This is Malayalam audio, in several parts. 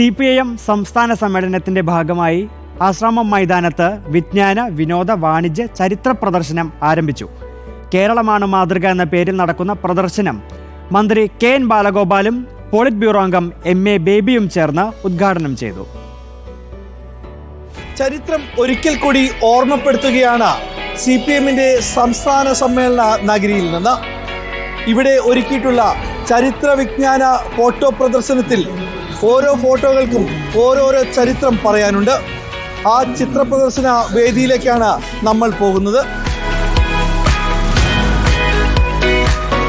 സി പി ഐ എം സംസ്ഥാന സമ്മേളനത്തിന്റെ ഭാഗമായി ആശ്രമം മൈതാനത്ത് വിജ്ഞാന വിനോദ വാണിജ്യ ചരിത്ര പ്രദർശനം ആരംഭിച്ചു. കേരളമാണ് മാതൃക എന്ന പേരിൽ നടക്കുന്ന പ്രദർശനം മന്ത്രി കെ എൻ ബാലഗോപാലും പോളിറ്റ് ബ്യൂറോ അംഗം എം എ ബേബിയും ചേർന്ന് ഉദ്ഘാടനം ചെയ്തു. ചരിത്രം ഒരിക്കൽ കൂടി ഓർമ്മപ്പെടുത്തുകയാണ് സി പി എമ്മിന്റെ സംസ്ഥാന സമ്മേളന നഗരിയിൽ നിന്ന്. ഇവിടെ ഒരുക്കിയിട്ടുള്ള ചരിത്ര വിജ്ഞാന ഫോട്ടോ പ്രദർശനത്തിൽ ഓരോ ഫോട്ടോകൾക്കും ഓരോരോ ചരിത്രം പറയാനുണ്ട്. ആ ചിത്ര പ്രദർശന വേദിയിലേക്കാണ് നമ്മൾ പോകുന്നത്.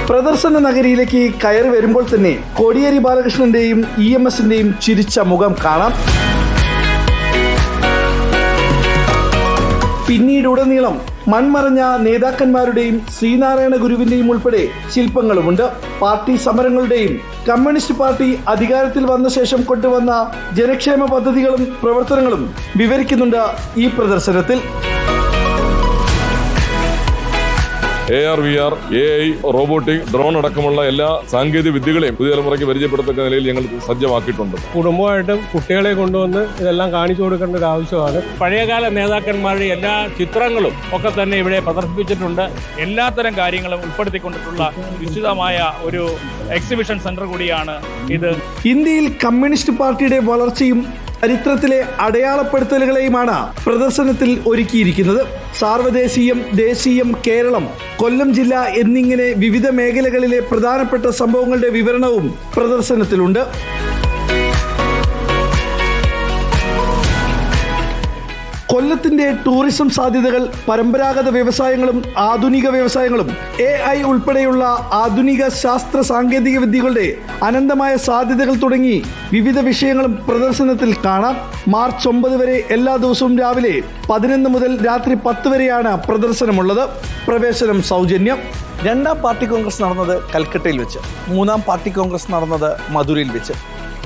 പ്രദർശന നഗരിയിലേക്ക് കയറി വരുമ്പോൾ തന്നെ കോടിയേരി ബാലകൃഷ്ണന്റെയും ഇ എം എസിന്റെയും ചിരിച്ച മുഖം കാണാം. പിന്നീട് ഉടനീളം മൺമറഞ്ഞ നേതാക്കന്മാരുടെയും ശ്രീനാരായണ ഗുരുവിന്റെയും ഉൾപ്പെടെ ശില്പങ്ങളുമുണ്ട്. പാർട്ടി സമരങ്ങളുടെയും കമ്മ്യൂണിസ്റ്റ് പാർട്ടി അധികാരത്തിൽ വന്ന ശേഷം കൊണ്ടുവന്ന ജനക്ഷേമ പദ്ധതികളും പ്രവർത്തനങ്ങളും വിവരിക്കുന്നുണ്ട് ഈ പ്രദർശനത്തിൽ. A R V R A I robotic drone അടക്കമുള്ള എല്ലാ സാങ്കേതിക വിദ്യകളെയും പുതിയ തലമുറയ്ക്ക് പരിചയപ്പെടുത്തുന്ന നിലയിൽ ഞങ്ങൾ സജ്ജമാക്കിയിട്ടുണ്ട്. കുടുംബമായിട്ടും കുട്ടികളെ കൊണ്ടുവന്ന് ഇതെല്ലാം കാണിച്ചു കൊടുക്കേണ്ട ഒരു ആവശ്യമാണ്. പഴയകാല നേതാക്കന്മാരുടെ എല്ലാ ചിത്രങ്ങളും ഒക്കെ തന്നെ ഇവിടെ പ്രദർശിപ്പിച്ചിട്ടുണ്ട്. എല്ലാത്തരം കാര്യങ്ങളും ഉൾപ്പെടുത്തിക്കൊണ്ടിട്ടുള്ള വിശദമായ ഒരു എക്സിബിഷൻ സെന്റർ കൂടിയാണ് ഇത്. ഇന്ത്യയിൽ കമ്മ്യൂണിസ്റ്റ് പാർട്ടിയുടെ വളർച്ചയും ചരിത്രത്തിലെ അടയാളപ്പെടുത്തലുകളെയുമാണ് പ്രദർശനത്തിൽ ഒരുക്കിയിരിക്കുന്നത്. സാർവദേശീയം ദേശീയം കേരളം കൊല്ലം ജില്ല എന്നിങ്ങനെ വിവിധ മേഖലകളിലെ പ്രധാനപ്പെട്ട സംഭവങ്ങളുടെ വിവരണവും പ്രദർശനത്തിലുണ്ട്. കൊല്ലത്തിന്റെ ടൂറിസം സാധ്യതകൾ പരമ്പരാഗത വ്യവസായങ്ങളും ആധുനിക വ്യവസായങ്ങളും എ ഐ ഉൾപ്പെടെയുള്ള ആധുനിക ശാസ്ത്ര സാങ്കേതിക വിദ്യകളുടെ അനന്തമായ സാധ്യതകൾ തുടങ്ങി വിവിധ വിഷയങ്ങളും പ്രദർശനത്തിൽ കാണാം. മാർച്ച് ഒമ്പത് വരെ എല്ലാ ദിവസവും രാവിലെ പതിനൊന്ന് മുതൽ രാത്രി പത്ത് വരെയാണ് പ്രദർശനമുള്ളത്. പ്രവേശനം സൗജന്യം. രണ്ടാം പാർട്ടി കോൺഗ്രസ് നടന്നത് കൽക്കട്ടയിൽ വെച്ച് മൂന്നാം പാർട്ടി കോൺഗ്രസ് നടന്നത് മധുരയിൽ വെച്ച്.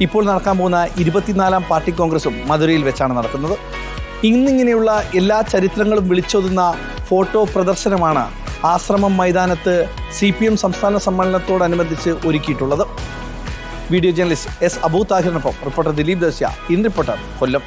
ഇപ്പോൾ നടക്കാൻ പോകുന്ന ഇരുപത്തിനാലാം പാർട്ടി കോൺഗ്രസും മധുരയിൽ വെച്ചാണ് നടക്കുന്നത്. ഇന്നിങ്ങനെയുള്ള എല്ലാ ചരിത്രങ്ങളും വിളിച്ചോതുന്ന ഫോട്ടോ പ്രദർശനമാണ് ആശ്രമം മൈതാനത്ത് സി പി എം സംസ്ഥാന സമ്മേളനത്തോടനുബന്ധിച്ച് ഒരുക്കിയിട്ടുള്ളത്. വീഡിയോ ജേർണലിസ്റ്റ് എസ് അബൂ താഹിറിനൊപ്പം റിപ്പോർട്ടർ ദിലീപ് ദേശ്യ ഇൻ റിപ്പോർട്ടർ കൊല്ലം.